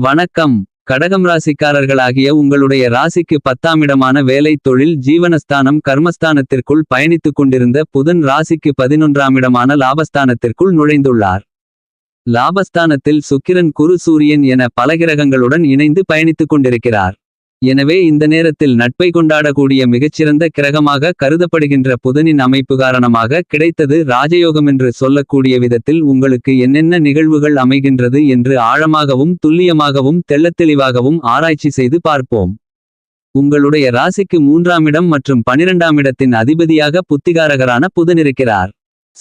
வணக்கம். கடகம் ராசிக்காரர்களாகிய உங்களுடைய ராசிக்கு பத்தாமிடமான வேலை தொழில் ஜீவனஸ்தானம் கர்மஸ்தானத்திற்குள் பயணித்துக் கொண்டிருந்த புதன் ராசிக்கு பதினொன்றாமிடமான லாபஸ்தானத்திற்குள் நுழைந்துள்ளார். லாபஸ்தானத்தில் சுக்கிரன் குரு சூரியன் என பல கிரகங்களுடன் இணைந்து பயணித்துக் கொண்டிருக்கிறார். எனவே இந்த நேரத்தில் நட்பை கொண்டாடக்கூடிய மிகச்சிறந்த கிரகமாக கருதப்படுகின்ற புதனின் அமைப்பு காரணமாக கிடைத்தது ராஜயோகம் என்று சொல்லக்கூடிய விதத்தில் உங்களுக்கு என்னென்ன நிகழ்வுகள் அமைகின்றது என்று ஆழமாகவும் துல்லியமாகவும் தெள்ளத்தெளிவாகவும் ஆராய்ச்சி செய்து பார்ப்போம். உங்களுடைய ராசிக்கு மூன்றாம் இடம் மற்றும் பனிரெண்டாம் இடத்தின் அதிபதியாக புத்திகாரகரான புதனிருக்கிறார்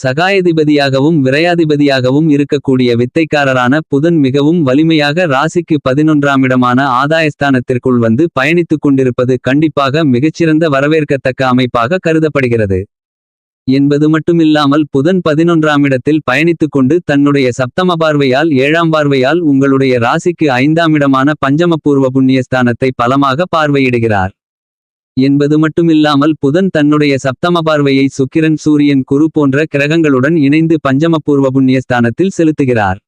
சகாயதிபதியாகவும் விரையாதிபதியாகவும் இருக்கக்கூடிய வித்தைக்காரரான புதன் மிகவும் வலிமையாக ராசிக்கு பதினொன்றாமிடமான ஆதாயஸ்தானத்திற்குள் வந்து பயணித்துக் கொண்டிருப்பது கண்டிப்பாக மிகச்சிறந்த வரவேற்கத்தக்க அமைப்பாக கருதப்படுகிறது. என்பது மட்டுமில்லாமல் புதன் பதினொன்றாமிடத்தில் பயணித்துக் கொண்டு தன்னுடைய சப்தம பார்வையால் ஏழாம் பார்வையால் உங்களுடைய ராசிக்கு ஐந்தாம் இடமான பஞ்சமபூர்வ புண்ணியஸ்தானத்தை பலமாக பார்வையிடுகிறார். என்பது மட்டுமில்லாமல் புதன் தன்னுடைய சப்தம பார்வையை சுக்கிரன் சூரியன் குரு போன்ற கிரகங்களுடன் இணைந்து பஞ்சமபூர்வ புண்ணியஸ்தானத்தில் செலுத்துகிறார்.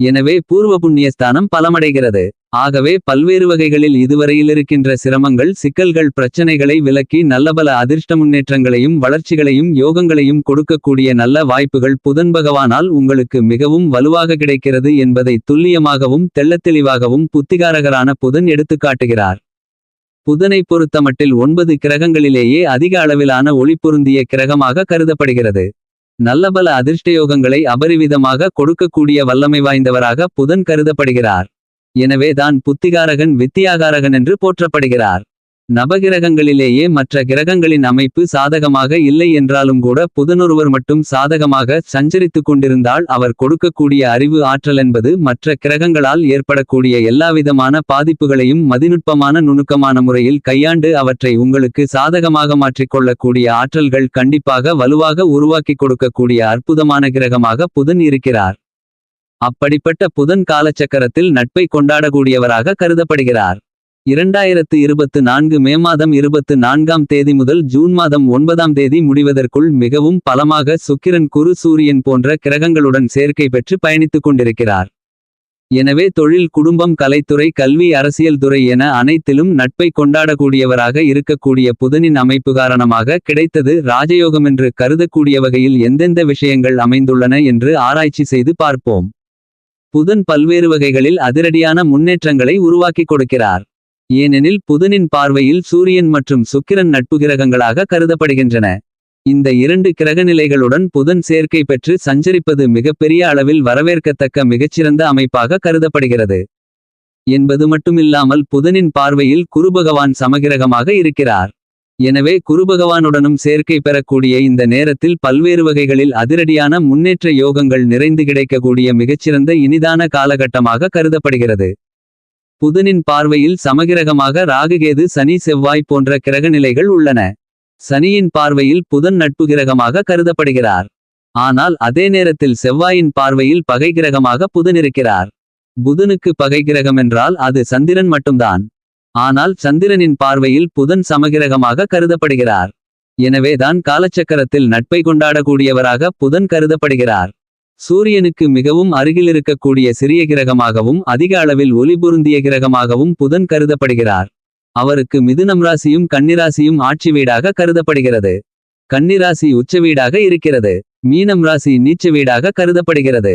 எனவே பூர்வ புண்ணியஸ்தானம் பலமடைகிறது. ஆகவே பல்வேறு வகைகளில் இதுவரையில் இருக்கின்ற சிரமங்கள் சிக்கல்கள் பிரச்சனைகளை விலக்கி நல்லபல அதிர்ஷ்ட முன்னேற்றங்களையும் வளர்ச்சிகளையும் யோகங்களையும் கொடுக்கக்கூடிய நல்ல வாய்ப்புகள் புதன் பகவானால் உங்களுக்கு மிகவும் வலுவாக கிடைக்கிறது என்பதை துல்லியமாகவும் தெள்ளத்தெளிவாகவும் புத்திகாரகரான புதன் எடுத்துக்காட்டுகிறார். புதனை பொறுத்தமட்டில் ஒன்பது கிரகங்களிலேயே அதிக அளவிலான ஒளி பொருந்திய கிரகமாக கருதப்படுகிறது. நல்லபல அதிர்ஷ்டயோகங்களை அபரிவிதமாக கொடுக்கக்கூடிய வல்லமை வாய்ந்தவராக புதன் கருதப்படுகிறார். எனவே தான் புத்திகாரகன் வித்தியாகாரகன் என்று போற்றப்படுகிறார். நவகிரகங்களிலேயே மற்ற கிரகங்களின் அமைப்பு சாதகமாக இல்லை என்றாலும் கூட புதனொருவர் மட்டும் சாதகமாக சஞ்சரித்துக் கொண்டிருந்தால் அவர் கொடுக்கக்கூடிய அறிவு ஆற்றல் என்பது மற்ற கிரகங்களால் ஏற்படக்கூடிய எல்லாவிதமான பாதிப்புகளையும் மதிநுட்பமான நுணுக்கமான முறையில் கையாண்டு அவற்றை உங்களுக்கு சாதகமாக மாற்றிக்கொள்ளக்கூடிய ஆற்றல்கள் கண்டிப்பாக வலுவாக உருவாக்கிக் கொடுக்கக்கூடிய அற்புதமான கிரகமாக புதன் இருக்கிறார். அப்படிப்பட்ட புதன் காலச்சக்கரத்தில் நட்பை கொண்டாடக்கூடியவராக கருதப்படுகிறார். இரண்டாயிரத்து இருபத்து நான்கு மே மாதம் இருபத்து நான்காம் தேதி முதல் ஜூன் மாதம் ஒன்பதாம் தேதி முடிவதற்குள் மிகவும் பலமாக சுக்கிரன் குரு சூரியன் போன்ற கிரகங்களுடன் சேர்க்கை பெற்று பயணித்துக் கொண்டிருக்கிறார். எனவே தொழில் குடும்பம் கலைத்துறை கல்வி அரசியல் துறை என அனைத்திலும் நட்பை கொண்டாடக்கூடியவராக இருக்கக்கூடிய புதனின் அமைப்பு காரணமாக கிடைத்தது ராஜயோகமென்று கருதக்கூடிய வகையில் எந்தெந்த விஷயங்கள் அமைந்துள்ளன என்று ஆராய்ச்சி செய்து பார்ப்போம். புதன் பல்வேறு வகைகளில் அதிரடியான முன்னேற்றங்களை உருவாக்கிக் கொடுக்கிறார். ஏனெனில் புதனின் பார்வையில் சூரியன் மற்றும் சுக்கிரன் நட்பு கிரகங்களாக கருதப்படுகின்றன. இந்த இரண்டு கிரகநிலைகளுடன் புதன் சேர்க்கை பெற்று சஞ்சரிப்பது மிகப்பெரிய அளவில் வரவேற்கத்தக்க மிகச்சிறந்த அமைப்பாக கருதப்படுகிறது. என்பது மட்டுமில்லாமல் புதனின் பார்வையில் குருபகவான் சமகிரகமாக இருக்கிறார். எனவே குருபகவானுடனும் சேர்க்கை பெறக்கூடிய இந்த நேரத்தில் பல்வேறு வகைகளில் அதிரடியான முன்னேற்ற யோகங்கள் நிறைந்து கிடைக்கக்கூடிய மிகச்சிறந்த இனிதான காலகட்டமாக கருதப்படுகிறது. புதனின் பார்வையில் சமகிரகமாக ராகுகேது சனி செவ்வாய் போன்ற கிரகநிலைகள் உள்ளன. சனியின் பார்வையில் புதன் நட்பு கிரகமாக கருதப்படுகிறார். ஆனால் அதே நேரத்தில் செவ்வாயின் பார்வையில் பகை கிரகமாக புதன் இருக்கிறார். புதனுக்கு பகை கிரகம் என்றால் அது சந்திரன் மட்டும்தான். ஆனால் சந்திரனின் பார்வையில் புதன் சமகிரகமாக கருதப்படுகிறார். எனவேதான் காலச்சக்கரத்தில் நட்பை கொண்டாடக்கூடியவராக புதன் கருதப்படுகிறார். சூரியனுக்கு மிகவும் அருகில் இருக்கக்கூடிய சிறிய கிரகமாகவும் அதிக அளவில் ஒளி பொருந்திய கிரகமாகவும் புதன் கருதப்படுகிறார். அவருக்கு மிதுனம் ராசியும் கன்னிராசியும் ஆட்சி வீடாக கருதப்படுகிறது. கன்னிராசி உச்ச வீடாக இருக்கிறது. மீனம் ராசி நீச்ச வீடாக கருதப்படுகிறது.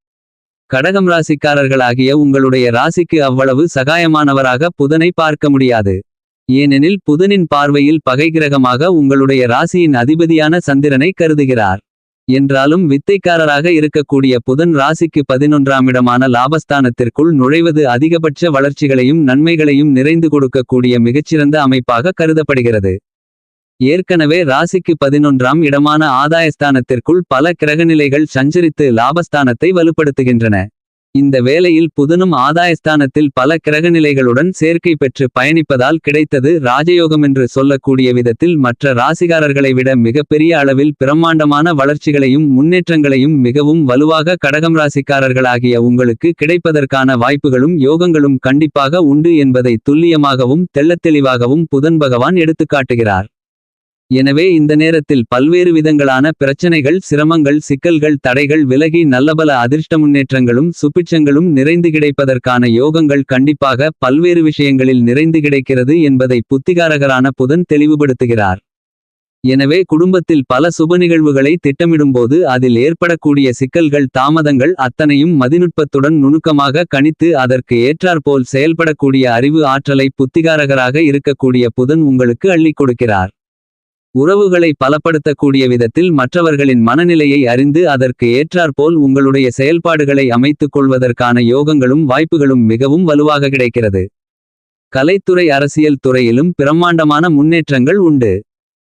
கடகம் ராசிக்காரர்களாகிய உங்களுடைய ராசிக்கு அவ்வளவு சகாயமானவராக புதனை பார்க்க முடியாது. ஏனெனில் புதனின் பார்வையில் பகை கிரகமாக உங்களுடைய ராசியின் அதிபதியான சந்திரனை கருதுகிறார். என்றாலும் வித்தைக்காரராக இருக்கக்கூடிய புதன் ராசிக்கு பதினொன்றாம் இடமான லாபஸ்தானத்திற்குள் நுழைவது அதிகபட்ச வளர்ச்சிகளையும் நன்மைகளையும் நிறைந்து கொடுக்கக்கூடிய மிகச்சிறந்த அமைப்பாக கருதப்படுகிறது. ஏற்கனவே ராசிக்கு பதினொன்றாம் இடமான ஆதாயஸ்தானத்திற்குள் பல கிரகநிலைகள் சஞ்சரித்து லாபஸ்தானத்தை வலுப்படுத்துகின்றன. இந்த வேளையில் புதனும் ஆதாயஸ்தானத்தில் பல கிரகநிலைகளுடன் சேர்க்கை பெற்று பயணிப்பதால் கிடைத்தது ராஜயோகமென்று சொல்லக்கூடிய விதத்தில் மற்ற ராசிகாரர்களை விட மிகப்பெரிய அளவில் பிரம்மாண்டமான வளர்ச்சிகளையும் முன்னேற்றங்களையும் மிகவும் வலுவாக கடகம் ராசிக்காரர்களாகிய உங்களுக்கு கிடைப்பதற்கான வாய்ப்புகளும் யோகங்களும் கண்டிப்பாக உண்டு என்பதை துல்லியமாகவும் தெள்ளத்தெளிவாகவும் புதன் பகவான் எடுத்துக்காட்டுகிறார். எனவே இந்த நேரத்தில் பல்வேறு விதங்களான பிரச்சனைகள் சிரமங்கள் சிக்கல்கள் தடைகள் விலகி நல்லபல அதிர்ஷ்ட முன்னேற்றங்களும் சுபிட்சங்களும் நிறைந்து கிடைப்பதற்கான யோகங்கள் கண்டிப்பாக பல்வேறு விஷயங்களில் நிறைந்து கிடைக்கிறது என்பதை புத்திகாரகரான புதன் தெளிவுபடுத்துகிறார். எனவே குடும்பத்தில் பல சுப நிகழ்வுகளை திட்டமிடும்போது அதில் ஏற்படக்கூடிய சிக்கல்கள் தாமதங்கள் அத்தனையும் மதிநுட்பத்துடன் நுணுக்கமாக கணித்து அதற்கு ஏற்றாற்போல் செயல்படக்கூடிய அறிவு ஆற்றலை புத்திகாரகராக இருக்கக்கூடிய புதன் உங்களுக்கு அள்ளிக் கொடுக்கிறார். உறவுகளை பலப்படுத்தக்கூடிய விதத்தில் மற்றவர்களின் மனநிலையை அறிந்து அதற்கு ஏற்றாற்போல் உங்களுடைய செயல்பாடுகளை அமைத்துக் கொள்வதற்கான யோகங்களும் வாய்ப்புகளும் மிகவும் வலுவாக கிடைக்கிறது. கலைத்துறை அரசியல் துறையிலும் பிரம்மாண்டமான முன்னேற்றங்கள் உண்டு.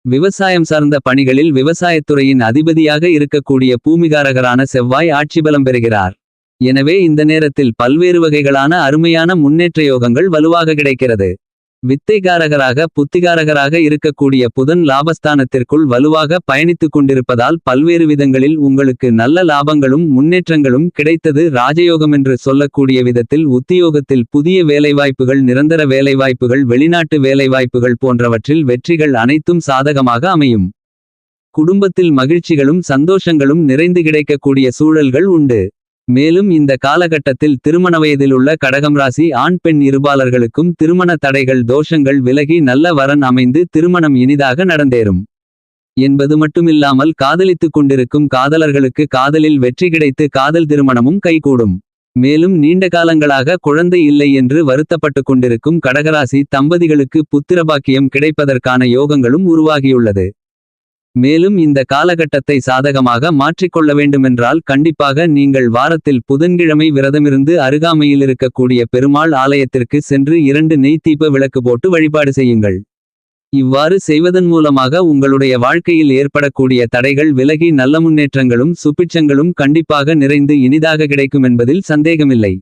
விவசாயம் சார்ந்த பணிகளில் விவசாயத்துறையின் அதிபதியாக இருக்கக்கூடிய பூமிகாரகரான செவ்வாய் ஆட்சிபலம் பெறுகிறார். எனவே இந்த நேரத்தில் பல்வேறு வகைகளான அருமையான முன்னேற்ற யோகங்கள் வலுவாக கிடைக்கிறது. வித்தைகாரகராக புத்திகாரகராக இருக்கக்கூடிய புதன் லாபஸ்தானத்திற்குள் வலுவாக பயணித்துக் கொண்டிருப்பதால் பல்வேறு விதங்களில் உங்களுக்கு நல்ல லாபங்களும் முன்னேற்றங்களும் கிடைத்தது. ராஜயோகமென்று சொல்லக்கூடிய விதத்தில் உத்தியோகத்தில் புதிய வேலைவாய்ப்புகள் நிரந்தர வேலைவாய்ப்புகள் வெளிநாட்டு வேலைவாய்ப்புகள் போன்றவற்றில் வெற்றிகள் அனைத்தும் சாதகமாக அமையும். குடும்பத்தில் மகிழ்ச்சிகளும் சந்தோஷங்களும் நிறைந்து கிடைக்கக்கூடிய சூழல்கள் உண்டு. மேலும் இந்த காலகட்டத்தில் திருமண வயதிலுள்ள கடகம் ராசி ஆண் பெண் இருபாலர்களுக்கும் திருமண தடைகள் தோஷங்கள் விலகி நல்ல வரன் அமைந்து திருமணம் இனிதாக நடந்தேறும். என்பது மட்டுமில்லாமல் காதலித்துக் கொண்டிருக்கும் காதலர்களுக்கு காதலில் வெற்றி கிடைத்து காதல் திருமணமும் கைகூடும். மேலும் நீண்ட காலங்களாக குழந்தை இல்லை என்று வருத்தப்பட்டுக் கொண்டிருக்கும் கடகராசி தம்பதிகளுக்கு புத்திரபாக்கியம் கிடைப்பதற்கான யோகங்களும் உருவாகியுள்ளது. மேலும் இந்த காலகட்டத்தை சாதகமாக மாற்றிக்கொள்ள வேண்டுமென்றால் கண்டிப்பாக நீங்கள் வாரத்தில் புதன்கிழமை விரதமிருந்து அருகாமையில் இருக்கக்கூடிய பெருமாள் ஆலயத்திற்கு சென்று இரண்டு நெய் தீப விளக்கு போட்டு வழிபாடு செய்யுங்கள். இவ்வாறு செய்வதன் மூலமாக உங்களுடைய வாழ்க்கையில் ஏற்படக்கூடிய தடைகள் விலகி நல்ல முன்னேற்றங்களும் சுபிட்சங்களும் கண்டிப்பாக நிறைந்து இனிதாக கிடைக்கும் என்பதில் சந்தேகமில்லை.